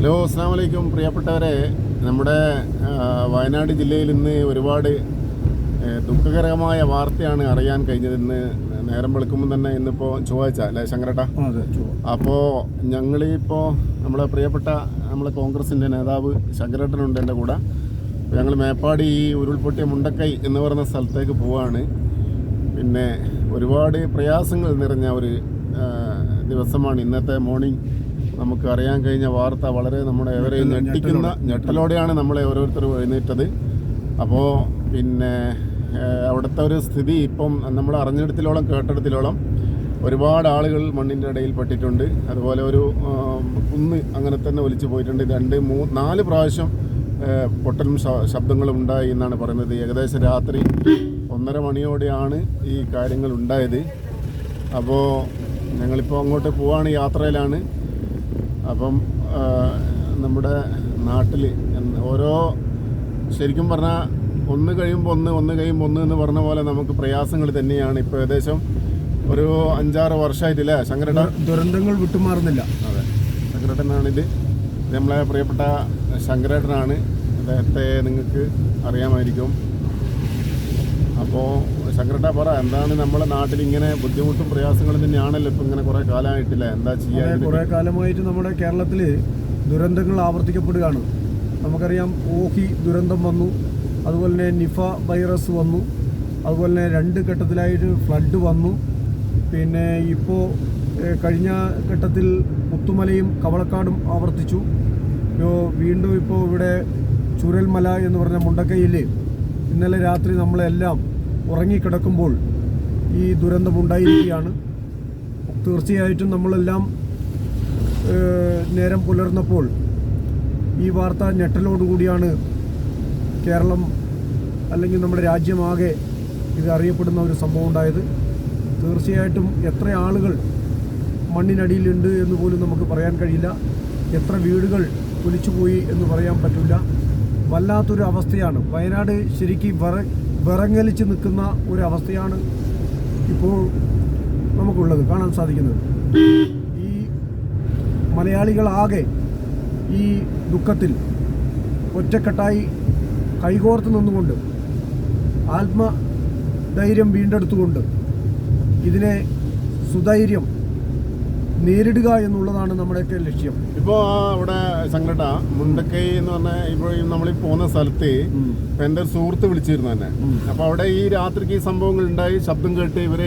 Hello അസ്സാം വലൈക്കും പ്രിയപ്പെട്ടവരെ നമ്മുടെ വയനാട് ജില്ലയിൽ ഇന്ന് ഒരുപാട് ദുഃഖകരമായ വാർത്തയാണ് അറിയാൻ കഴിഞ്ഞത്. ഇന്ന് നേരം വെളുക്കുമ്പോൾ തന്നെ ഇന്നിപ്പോൾ ചൊവ്വാഴ്ച അല്ലേ ശങ്കരട്ട? അപ്പോൾ ഞങ്ങളിപ്പോൾ നമ്മളെ പ്രിയപ്പെട്ട നമ്മളെ കോൺഗ്രസിന്റെ നേതാവ് ശങ്കരട്ടനുണ്ട് എന്റെ കൂടെ. ഞങ്ങൾ മേപ്പാടി ഈ ഉരുൾപൊട്ടിയ മുണ്ടക്കൈ എന്ന് പറയുന്ന സ്ഥലത്തേക്ക് പോവാണ്. പിന്നെ ഒരുപാട് പ്രയാസങ്ങൾ നിറഞ്ഞ ഒരു ദിവസമാണ് ഇന്നത്തെ മോർണിംഗ് നമുക്ക് അറിയാൻ കഴിഞ്ഞ വാർത്ത വളരെ നമ്മുടെ ഏവരെയും ഞെട്ടിക്കുന്ന ഞെട്ടലോടെയാണ് നമ്മളെ ഓരോരുത്തരും എഴുന്നേറ്റത്. അപ്പോൾ പിന്നെ അവിടുത്തെ ഒരു സ്ഥിതി ഇപ്പം നമ്മൾ അറിഞ്ഞെടുത്തിലോളം കേട്ടെടുത്തിലോളം ഒരുപാട് ആളുകൾ മണ്ണിന്റെ ഇടയിൽ പെട്ടിട്ടുണ്ട്. അതുപോലെ ഒരു കുന്ന് അങ്ങനെ തന്നെ ഒലിച്ചു പോയിട്ടുണ്ട്. രണ്ട് മൂ നാല് പ്രാവശ്യം പൊട്ടലും ശബ്ദങ്ങളും ഉണ്ടായി എന്നാണ് പറയുന്നത്. ഏകദേശം രാത്രി ഒന്നര മണിയോടെയാണ് ഈ കാര്യങ്ങൾ ഉണ്ടായത്. അപ്പോൾ ഞങ്ങളിപ്പോൾ അങ്ങോട്ട് പോവാണ് യാത്രയിലാണ്. അപ്പം നമ്മുടെ നാട്ടിൽ ഓരോ ശരിക്കും പറഞ്ഞാൽ ഒന്ന് കഴിയുമ്പോൾ ഒന്ന് ഒന്ന് കഴിയുമ്പോൾ ഒന്ന് എന്ന് പറഞ്ഞ പോലെ നമുക്ക് പ്രയാസങ്ങൾ തന്നെയാണ്. ഇപ്പോൾ ഏകദേശം ഒരു അഞ്ചാറ് വർഷമായിട്ടില്ലേ ശങ്കരട്ട? ദുരന്തങ്ങൾ വിട്ടുമാറുന്നില്ല. അതെ. ശങ്കരട്ടനാണിത്. നമ്മളെ പ്രിയപ്പെട്ട ശങ്കരേട്ടനാണ്. അദ്ദേഹത്തെ നിങ്ങൾക്ക് അറിയാമായിരിക്കും. അപ്പോൾ ശങ്കരേട്ട പറ എന്താണ് നമ്മുടെ നാട്ടിൽ ഇങ്ങനെ ബുദ്ധിമുട്ടും പ്രയാസങ്ങളും തന്നെയാണല്ലോ ഇപ്പം ഇങ്ങനെ കുറേ കാലമായിട്ടില്ല എന്താ ചെയ്യുക കുറേ കാലമായിട്ട് നമ്മുടെ കേരളത്തിൽ ദുരന്തങ്ങൾ ആവർത്തിക്കപ്പെടുകയാണ്. നമുക്കറിയാം ഓഹി ദുരന്തം വന്നു അതുപോലെ തന്നെ നിഫ വൈറസ് വന്നു അതുപോലെ തന്നെ രണ്ട് ഘട്ടത്തിലായിട്ട് ഫ്ലഡ് വന്നു. പിന്നെ ഇപ്പോൾ കഴിഞ്ഞ ഘട്ടത്തിൽ മുത്തുമലയും കവളക്കാടും ആവർത്തിച്ചു. ഇപ്പോൾ വീണ്ടും ഇപ്പോൾ ഇവിടെ ചുരൽമല എന്ന് പറഞ്ഞ മുണ്ടക്കയിൽ ഇന്നലെ രാത്രി നമ്മളെല്ലാം ഉറങ്ങിക്കിടക്കുമ്പോൾ ഈ ദുരന്തം ദുരന്തമുണ്ടായിരിക്കുകയാണ് തീർച്ചയായിട്ടും നമ്മളെല്ലാം നേരം പുലർന്നപ്പോൾ ഈ വാർത്ത ഞെട്ടലോടുകൂടിയാണ് കേരളം അല്ലെങ്കിൽ നമ്മുടെ രാജ്യമാകെ ഇത് അറിയപ്പെടുന്ന ഒരു സംഭവം ഉണ്ടായത്. തീർച്ചയായിട്ടും എത്ര ആളുകൾ മണ്ണിനടിയിലുണ്ട് എന്ന് പോലും നമുക്ക് പറയാൻ കഴിയില്ല. എത്ര വീടുകൾ ഒലിച്ചുപോയി എന്ന് പറയാൻ പറ്റില്ല. വല്ലാത്തൊരു അവസ്ഥയാണ് വയനാട് ശരിക്കും വിറ വിറങ്ങലിച്ച് നിൽക്കുന്ന ഒരവസ്ഥയാണ് ഇപ്പോൾ നമുക്കുള്ളത് കാണാൻ സാധിക്കുന്നത്. ഈ മലയാളികളാകെ ഈ ദുഃഖത്തിൽ ഒറ്റക്കെട്ടായി കൈകോർത്ത് നിന്നുകൊണ്ട് ആത്മധൈര്യം വീണ്ടെടുത്തുകൊണ്ട് ഇതിനെ സുധൈര്യം നേരിടുക എന്നുള്ളതാണ് നമ്മുടെയൊക്കെ ലക്ഷ്യം. ഇപ്പോ ആ അവിടെ സംഘടന മുണ്ടക്കൈ എന്ന് പറഞ്ഞ ഇപ്പോൾ നമ്മൾ പോകുന്ന സ്ഥലത്ത് എന്റെ സുഹൃത്ത് വിളിച്ചിരുന്നു തന്നെ അപ്പോൾ അവിടെ ഈ രാത്രിക്ക് ഈ സംഭവങ്ങൾ ഉണ്ടായി ശബ്ദം കേട്ട് ഇവർ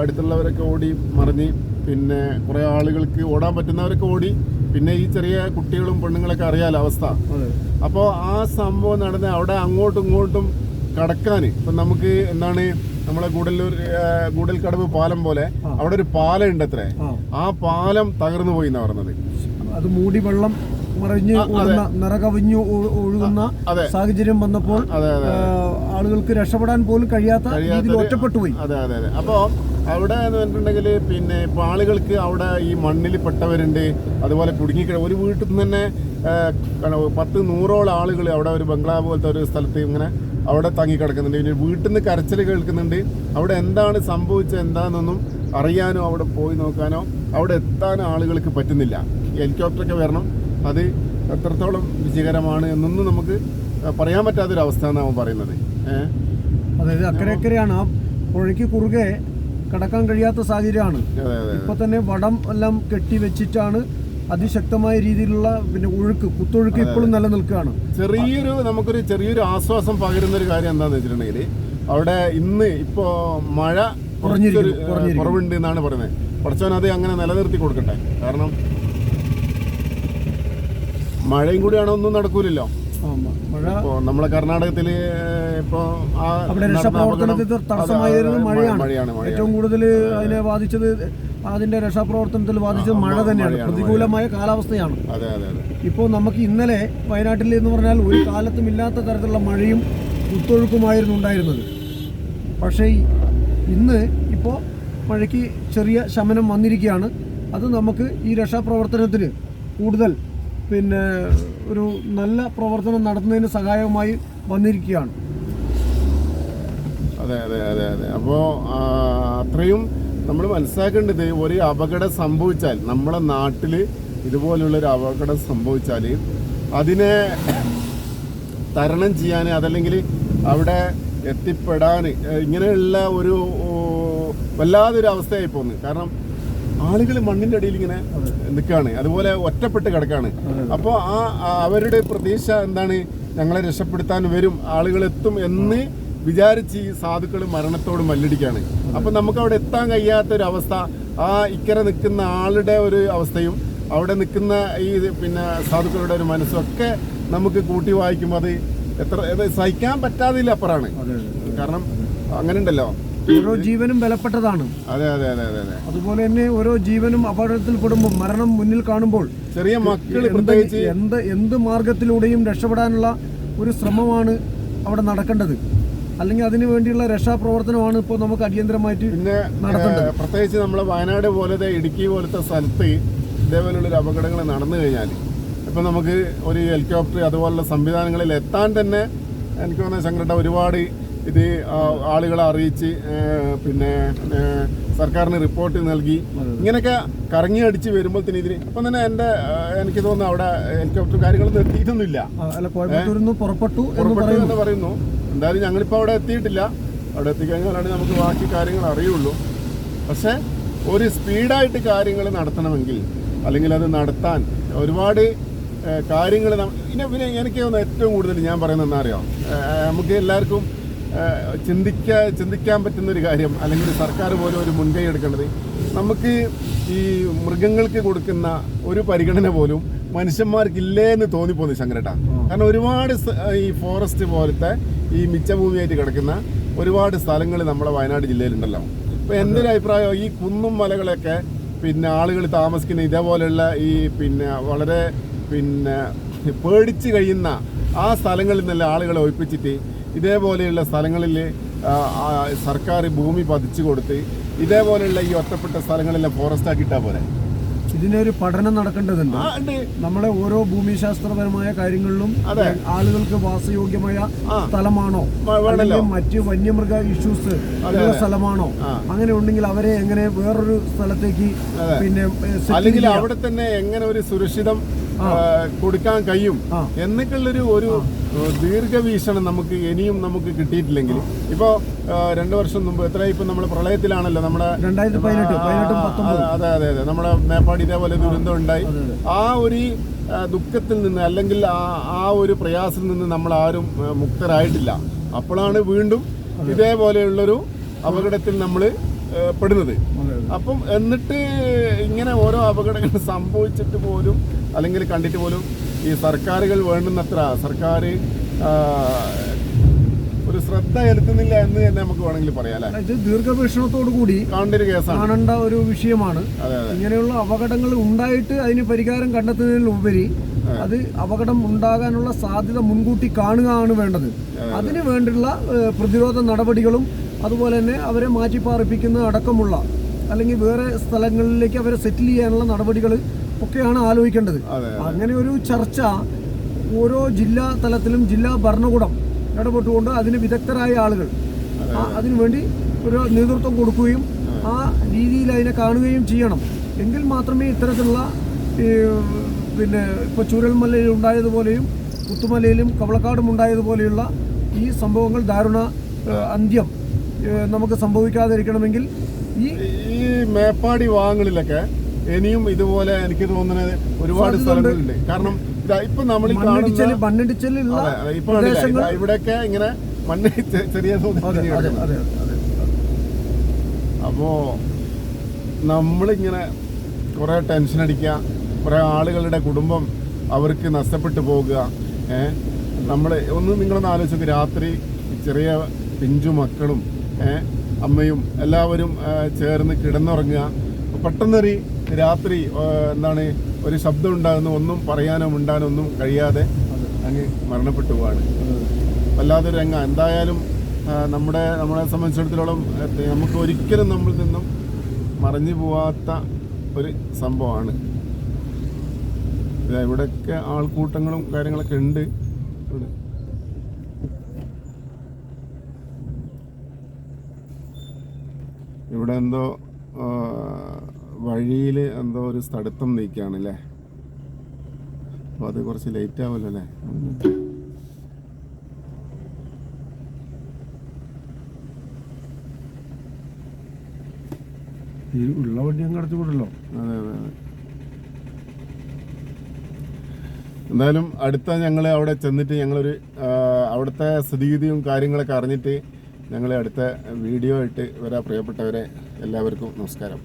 അടുത്തുള്ളവരൊക്കെ ഓടി മറിഞ്ഞ് പിന്നെ കുറേ ആളുകൾക്ക് ഓടാൻ പറ്റുന്നവരൊക്കെ ഓടി പിന്നെ ഈ ചെറിയ കുട്ടികളും പെണ്ണുങ്ങളൊക്കെ അറിയാലോ അവസ്ഥ. അപ്പോൾ ആ സംഭവം നടന്ന് അവിടെ അങ്ങോട്ടും ഇങ്ങോട്ടും കടക്കാൻ ഇപ്പം നമുക്ക് എന്താണ് നമ്മളെ ഗൂഡല്ലൂർ ഗൂഡൽക്കടവ് പാലം പോലെ അവിടെ ഒരു പാലം ഉണ്ട് അത്രേ ആ പാലം തകർന്നു പോയി എന്നാ പറഞ്ഞത്. അത് മൂടി വെള്ളം മറിഞ്ഞ് നിറകവിഞ്ഞു ഒഴുകുന്ന സാഹചര്യം വന്നപ്പോൾ ആളുകൾക്ക് രക്ഷപ്പെടാൻ പോലും കഴിയാത്ത രീതിയിൽ ഒറ്റപ്പെട്ടു പോയി. അതെ അതെ അതെ. അപ്പോൾ അവിടെ എന്ന് പറഞ്ഞിട്ടുണ്ടെങ്കിൽ പിന്നെ ഇപ്പോൾ ആളുകൾക്ക് അവിടെ ഈ മണ്ണിൽ പെട്ടവരുണ്ട്. അതുപോലെ കുടുങ്ങിക്കിട ഒരു വീട്ടിൽ നിന്ന് തന്നെ പത്ത് നൂറോളം ആളുകൾ അവിടെ ഒരു ബംഗ്ലാവ് പോലത്തെ ഒരു സ്ഥലത്ത് ഇങ്ങനെ അവിടെ തങ്ങി കിടക്കുന്നുണ്ട്. പിന്നെ വീട്ടിൽ നിന്ന് കരച്ചിൽ കേൾക്കുന്നുണ്ട്. അവിടെ എന്താണ് സംഭവിച്ചത് എന്താണെന്നൊന്നും അറിയാനോ അവിടെ പോയി നോക്കാനോ അവിടെ എത്താനോ ആളുകൾക്ക് പറ്റുന്നില്ല. ഹെലികോപ്റ്ററൊക്കെ വരണം. അത് എത്രത്തോളം വിജയകരമാണ് എന്നൊന്നും നമുക്ക് പറയാൻ പറ്റാത്തൊരവസ്ഥ എന്നാണ് അവൻ പറയുന്നത്. ഏഹ് അതായത് അക്കരെ അക്കരെയാണ് ആ പുഴയ്ക്ക് കുറുകെ കടക്കാൻ കഴിയാത്ത സാഹചര്യമാണ്. ഇപ്പൊ തന്നെ വടം എല്ലാം കെട്ടി വെച്ചിട്ടാണ് അതിശക്തമായ രീതിയിലുള്ള പിന്നെ ഒഴുക്ക് കുത്തൊഴുക്ക് ഇപ്പോഴും നിലനിൽക്കുകയാണ്. ചെറിയൊരു നമുക്കൊരു ചെറിയൊരു ആശ്വാസം പകരുന്ന ഒരു കാര്യം എന്താണെന്ന് വെച്ചിട്ടുണ്ടെങ്കിൽ അവിടെ ഇന്ന് ഇപ്പോ മഴ. കുറവുണ്ട് എന്നാണ് പറയുന്നത്. പഠിച്ചവൻ അത് അങ്ങനെ നിലനിർത്തി കൊടുക്കട്ടെ. കാരണം മഴയും കൂടിയാണോ ഒന്നും നടക്കൂലല്ലോ. മഴ നമ്മളെ കർണാടകത്തിൽ ഇപ്പോ ആ അവിടെ രക്ഷാപ്രവർത്തനത്തിൽ അതെ, മഴയാണ്. ഏറ്റവും കൂടുതൽ അതിനെ ബാധിച്ചത് അതിന്റെ രക്ഷാപ്രവർത്തനത്തിൽ ബാധിച്ചത് മഴ തന്നെയാണ്. പ്രതികൂലമായ കാലാവസ്ഥയാണ്. ഇപ്പോൾ നമുക്ക് ഇന്നലെ വയനാട്ടിൽ എന്ന് പറഞ്ഞാൽ ഒരു കാലത്തും ഇല്ലാത്ത തരത്തിലുള്ള മഴയും കുത്തൊഴുക്കുമായിരുന്നു ഉണ്ടായിരുന്നത്. പക്ഷേ ഇന്ന് ഇപ്പോൾ മഴയ്ക്ക് ചെറിയ ശമനം വന്നിരിക്കുകയാണ്. അത് നമുക്ക് ഈ രക്ഷാപ്രവർത്തനത്തിന് കൂടുതൽ പിന്നെ ഒരു നല്ല പ്രവർത്തനം നടത്തുന്നതിന് സഹായമായി വന്നിരിക്കുകയാണ്. അതെ അതെ അതെ അതെ. അപ്പോൾ അത്രയും നമ്മൾ മനസ്സിലാക്കേണ്ടത് ഒരു അപകടം സംഭവിച്ചാൽ നമ്മുടെ നാട്ടിൽ ഇതുപോലുള്ളൊരു അപകടം സംഭവിച്ചാൽ അതിനെ തരണം ചെയ്യാൻ അതല്ലെങ്കിൽ അവിടെ എത്തിപ്പെടാൻ ഇങ്ങനെയുള്ള ഒരു വല്ലാതൊരു അവസ്ഥയായി പോകുന്നു കാരണം ആളുകൾ മണ്ണിന്റെ അടിയിൽ ഇങ്ങനെ നിൽക്കുകയാണ്. അതുപോലെ ഒറ്റപ്പെട്ട് കിടക്കാണ് അപ്പോൾ ആ അവരുടെ പ്രതീക്ഷ എന്താണ്? ഞങ്ങളെ രക്ഷപ്പെടുത്താൻ വരും ആളുകൾ എത്തും എന്ന് വിചാരിച്ച് ഈ സാധുക്കൾ മരണത്തോട് മല്ലിടിക്കുകയാണ്. അപ്പൊ നമുക്ക് അവിടെ എത്താൻ കഴിയാത്ത ഒരു അവസ്ഥ ആ ഇക്കരെ നിൽക്കുന്ന ആളുടെ ഒരു അവസ്ഥയും അവിടെ നിൽക്കുന്ന ഈ പിന്നെ സാധുക്കളുടെ ഒരു മനസ്സും ഒക്കെ നമുക്ക് കൂട്ടി വായിക്കുമ്പോൾ അത് എത്ര സഹിക്കാൻ പറ്റാതില്ല അപ്പുറമാണ്. കാരണം അങ്ങനെ ഉണ്ടല്ലോ ഓരോ ജീവനും വിലപ്പെട്ടതാണ് അതെ അതെ അതെ അതെ അതെ. അതുപോലെ തന്നെ ഓരോ ജീവനും അപകടത്തിൽ പെടുമ്പോൾ മരണം മുന്നിൽ കാണുമ്പോൾ ചെറിയ മക്കൾ എന്ത് പ്രത്യേകിച്ച് എന്ത് എന്ത് മാർഗത്തിലൂടെയും രക്ഷപ്പെടാനുള്ള ഒരു ശ്രമമാണ് അവിടെ നടക്കേണ്ടത്. അല്ലെങ്കിൽ അതിനു വേണ്ടിയുള്ള രക്ഷാപ്രവർത്തനമാണ് ഇപ്പോൾ നമുക്ക് അടിയന്തരമായിട്ട് പിന്നെ നടത്തേണ്ടത്. പ്രത്യേകിച്ച് നമ്മളെ വയനാട് പോലത്തെ ഇടുക്കി പോലത്തെ സ്ഥലത്ത് ഇതേപോലുള്ളൊരു അപകടങ്ങൾ നടന്നു കഴിഞ്ഞാൽ ഇപ്പം നമുക്ക് ഒരു ഹെലികോപ്റ്റർ അതുപോലുള്ള സംവിധാനങ്ങളിൽ എത്താൻ തന്നെ എനിക്ക് തോന്നുന്ന ശങ്കരട്ട ഒരുപാട് ഇത് ആളുകളെ അറിയിച്ച് പിന്നെ സർക്കാരിന് റിപ്പോർട്ട് നൽകി. ഇങ്ങനെയൊക്കെ കറങ്ങി അടിച്ച് വരുമ്പോഴത്തേന് ഇതിന് ഇപ്പം തന്നെ എന്റെ എനിക്ക് തോന്നുന്നു അവിടെ ഹെലികോപ്റ്റർ കാര്യങ്ങളൊന്നും എത്തിയിട്ടൊന്നുമില്ല. പുറപ്പെട്ടു എന്ന് പറയുന്നു. എന്ന് എന്തായാലും ഞങ്ങളിപ്പോൾ അവിടെ എത്തിയിട്ടില്ല. അവിടെ എത്തിക്കഴിഞ്ഞാലാണ് നമുക്ക് ബാക്കി കാര്യങ്ങൾ അറിയുള്ളൂ. പക്ഷേ ഒരു സ്പീഡായിട്ട് കാര്യങ്ങൾ നടത്തണമെങ്കിൽ അല്ലെങ്കിൽ അത് നടത്താൻ ഒരുപാട് കാര്യങ്ങൾ പിന്നെ പിന്നെ എനിക്ക് തോന്നുന്നു ഏറ്റവും കൂടുതൽ ഞാൻ പറയുന്നത് എന്താ അറിയാം നമുക്ക് എല്ലാവർക്കും ചിന്തിക്കാ ചിന്തിക്കാൻ പറ്റുന്ന ഒരു കാര്യം അല്ലെങ്കിൽ സർക്കാർ പോലും ഒരു മുൻകൈ എടുക്കേണ്ടത് നമുക്ക് ഈ മൃഗങ്ങൾക്ക് കൊടുക്കുന്ന ഒരു പരിഗണന പോലും മനുഷ്യന്മാർക്കില്ലേ എന്ന് തോന്നിപ്പോന്നു ശങ്കരട്ട കാരണം ഒരുപാട് ഈ ഫോറസ്റ്റ് പോലത്തെ ഈ മിച്ചഭൂമിയായിട്ട് കിടക്കുന്ന ഒരുപാട് സ്ഥലങ്ങൾ നമ്മുടെ വയനാട് ജില്ലയിലുണ്ടല്ലോ. ഇപ്പം എന്റെ ഒരു അഭിപ്രായം? ഈ കുന്നും മലകളൊക്കെ പിന്നെ ആളുകൾ താമസിക്കുന്ന ഇതേപോലെയുള്ള ഈ പിന്നെ വളരെ പിന്നെ പേടിച്ച് കഴിയുന്ന ആ സ്ഥലങ്ങളിൽ നിന്നെല്ലാം ആളുകളെ ഒഴിപ്പിച്ചിട്ട് ഇതേപോലെയുള്ള സ്ഥലങ്ങളിൽ സർക്കാർ ഭൂമി പതിച്ചു കൊടുത്ത് ഇതേപോലെയുള്ള ഈ ഒറ്റപ്പെട്ട സ്ഥലങ്ങളെല്ലാം ഫോറസ്റ്റ് ആക്കിയിട്ടാ പോലെ ഇതിനൊരു പഠനം നടക്കേണ്ടതുണ്ട്. നമ്മളെ ഓരോ ഭൂമിശാസ്ത്രപരമായ കാര്യങ്ങളിലും അതെ. ആളുകൾക്ക് വാസയോഗ്യമായ സ്ഥലമാണോ? മറ്റ് വന്യമൃഗ ഇഷ്യൂസ് ഉള്ള സ്ഥലമാണോ? അങ്ങനെ ഉണ്ടെങ്കിൽ അവരെ എങ്ങനെ വേറൊരു സ്ഥലത്തേക്ക് പിന്നെ അല്ലെങ്കിൽ അവിടെ തന്നെ എങ്ങനെ ഒരു സുരക്ഷിതം കൊടുക്കാൻ കഴിയും. എന്നൊക്കെയുള്ളൊരു ഒരു ദീർഘവീക്ഷണം നമുക്ക് ഇനിയും നമുക്ക് കിട്ടിയിട്ടില്ലെങ്കിൽ. ഇപ്പോൾ രണ്ട് വർഷം മുമ്പ് എത്ര ഇപ്പം നമ്മൾ പ്രളയത്തിലാണല്ലോ നമ്മുടെ അതെ അതെ അതെ നമ്മുടെ മേപ്പാടി ഇതേപോലെ ദുരന്തം ഉണ്ടായി. ആ ഒരു ദുഃഖത്തിൽ നിന്ന് അല്ലെങ്കിൽ ആ ആ ഒരു പ്രയാസത്തിൽ നിന്ന് നമ്മൾ ആരും മുക്തരായിട്ടില്ല. അപ്പോഴാണ് വീണ്ടും ഇതേപോലെയുള്ളൊരു അപകടത്തിൽ നമ്മൾ പെടുന്നത്. അപ്പം എന്നിട്ട് ഇങ്ങനെ ഓരോ അപകടങ്ങൾ സംഭവിച്ചിട്ട് പോലും അല്ലെങ്കിൽ കണ്ടിട്ട് പോലും ഈ സർക്കാരുകൾ വേണ്ടുന്നത്ര സർക്കാർ ഒരു ശ്രദ്ധ ചെലുത്തുന്നില്ല എന്ന് തന്നെ നമുക്ക് വേണമെങ്കിൽ പറയാം അല്ലേ? ഇത് ദീർഘവീക്ഷണത്തോടു കൂടി കാണേണ്ട ഒരു കേസാണ്. കാണേണ്ട ഒരു വിഷയമാണ്. ഇങ്ങനെയുള്ള അപകടങ്ങൾ ഉണ്ടായിട്ട് അതിന് പരിഹാരം കണ്ടെത്തുന്നതിനുപരി അത്. അപകടം ഉണ്ടാകാനുള്ള സാധ്യത മുൻകൂട്ടി കാണുകയാണ് വേണ്ടത്. അതിന് വേണ്ടിയുള്ള പ്രതിരോധ നടപടികളും അതുപോലെ തന്നെ അവരെ മാറ്റിപ്പാർപ്പിക്കുന്ന അടക്കമുള്ള അല്ലെങ്കിൽ വേറെ സ്ഥലങ്ങളിലേക്ക് അവരെ സെറ്റിൽ ചെയ്യാനുള്ള നടപടികൾ ഒക്കെയാണ് ആലോചിക്കേണ്ടത്. അങ്ങനെ ഒരു ചർച്ച ഓരോ ജില്ലാ തലത്തിലും ജില്ലാ ഭരണകൂടം ഇടപെട്ടുകൊണ്ട് അതിന് വിദഗ്ധരായ ആളുകൾ അതിനുവേണ്ടി ഒരു നേതൃത്വം കൊടുക്കുകയും ആ രീതിയിൽ അതിനെ കാണുകയും ചെയ്യണം. എങ്കിൽ മാത്രമേ ഇത്തരത്തിലുള്ള പിന്നെ ഇപ്പോൾ ചൂരൽമലയിൽ ഉണ്ടായതുപോലെയും പുത്തുമലയിലും കവളക്കാടും ഉണ്ടായതുപോലെയുള്ള ഈ സംഭവങ്ങൾ ദാരുണ അന്ത്യം നമുക്ക് സംഭവിക്കാതിരിക്കണമെങ്കിൽ ഈ ഈ മേപ്പാടി ഭാഗങ്ങളിലൊക്കെ ഇനിയും ഇതുപോലെ എനിക്ക് തോന്നുന്നത് ഒരുപാട് സ്ഥലങ്ങളുണ്ട് കാരണം ഇപ്പൊ നമ്മൾ മണ്ണിടിച്ചലുള്ള ഇപ്പൊ ഇവിടെയൊക്കെ ഇങ്ങനെ മണ്ണ് ചെറിയ അപ്പോ നമ്മളിങ്ങനെ കുറെ ടെൻഷൻ അടിക്കുക കുറെ ആളുകളുടെ കുടുംബം അവർക്ക് നഷ്ടപ്പെട്ടു പോകുക ഏഹ് നമ്മൾ ഒന്ന് നിങ്ങളൊന്ന് ആലോചിച്ച് രാത്രി ചെറിയ പിഞ്ചു മക്കളും ഏഹ് അമ്മയും എല്ലാവരും ചേർന്ന് കിടന്നുറങ്ങുക. പെട്ടെന്നൊരു രാത്രി എന്താണ് ഒരു ശബ്ദം ഉണ്ടാകുന്ന ഒന്നും പറയാനോ മിണ്ടാനോ ഒന്നും കഴിയാതെ അങ്ങ് മരണപ്പെട്ടു പോവാണ്. വല്ലാത്തൊരു രംഗം. എന്തായാലും നമ്മുടെ നമ്മളെ സംബന്ധിച്ചിടത്തോളം നമുക്ക് ഒരിക്കലും നമ്മളിൽ നിന്നും മറഞ്ഞു പോവാത്ത ഒരു സംഭവമാണ്. ഇവിടെയൊക്കെ ആൾക്കൂട്ടങ്ങളും കാര്യങ്ങളൊക്കെ ഉണ്ട്. ഇവിടെ. ഇവിടെ എന്തോ വഴിയിൽ എന്തോ ഒരു സ്ഥലത്തം നീക്കുകയാണല്ലേ അപ്പോൾ അത് കുറച്ച് ലേറ്റ് ആവുമല്ലോ അല്ലേ? ഈ ഉള്ള വണ്ടി അങ്ങ് അടച്ചു വിടല്ലോ അതെ അതെ അതെ. എന്തായാലും അടുത്ത ഞങ്ങൾ അവിടെ ചെന്നിട്ട് ഞങ്ങളൊരു അവിടുത്തെ സ്ഥിതിഗതിയും കാര്യങ്ങളൊക്കെ അറിഞ്ഞിട്ട് ഞങ്ങൾ അടുത്ത വീഡിയോ ആയിട്ട് വരാ. പ്രിയപ്പെട്ടവരെ എല്ലാവർക്കും നമസ്കാരം.